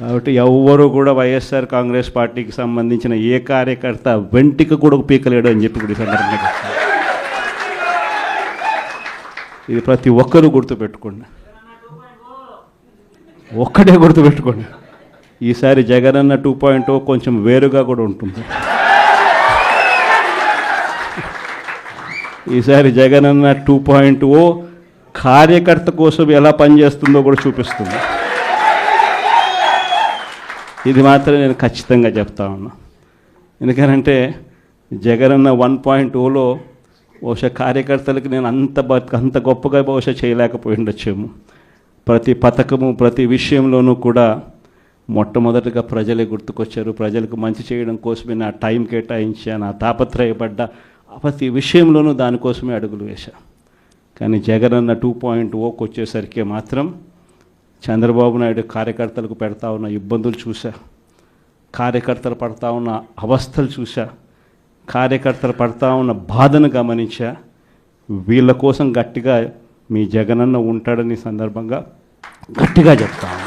కాబట్టి ఎవ్వరు కూడా వైఎస్ఆర్ కాంగ్రెస్ పార్టీకి సంబంధించిన ఏ కార్యకర్త వెంటికి కూడా పీకలేడు అని చెప్పి కూడా సందర్భంగా ఇది ప్రతి ఒక్కరూ గుర్తుపెట్టుకోండి. ఒక్కడే గుర్తుపెట్టుకోండి. ఈసారి జగనన్న టూ పాయింట్ కొంచెం వేరుగా కూడా ఉంటుంది. ఈసారి జగనన్న టూ పాయింట్ ఓ కార్యకర్త కోసం ఎలా పనిచేస్తుందో కూడా చూపిస్తుంది. ఇది మాత్రం నేను ఖచ్చితంగా చెప్తా ఉన్నా. ఎందుకనంటే జగనన్న వన్ పాయింట్ టూలో బహుశా కార్యకర్తలకు నేను అంత అంత గొప్పగా బహుశా చేయలేకపోయి ఉండొచ్చేమో ప్రతి పథకము ప్రతి విషయంలోనూ కూడా మొట్టమొదటిగా ప్రజలే గుర్తుకొచ్చారు. ప్రజలకు మంచి చేయడం కోసమే నా టైం కేటాయించా నా తాపత్రయపడ్డ ప్రతి విషయంలోనూ దానికోసమే అడుగులు వేశా. కానీ జగనన్న టూ పాయింట్ ఓకి వచ్చేసరికి మాత్రం చంద్రబాబు నాయుడు కార్యకర్తలకు పెడతా ఉన్న ఇబ్బందులు చూసా కార్యకర్తలు పడతా ఉన్న అవస్థలు చూసా కార్యకర్తలు పడతా ఉన్న బాధను గమనించా. వీళ్ళ కోసం గట్టిగా మీ జగనన్న ఉంటాడని సందర్భంగా గట్టిగా చెప్తాను.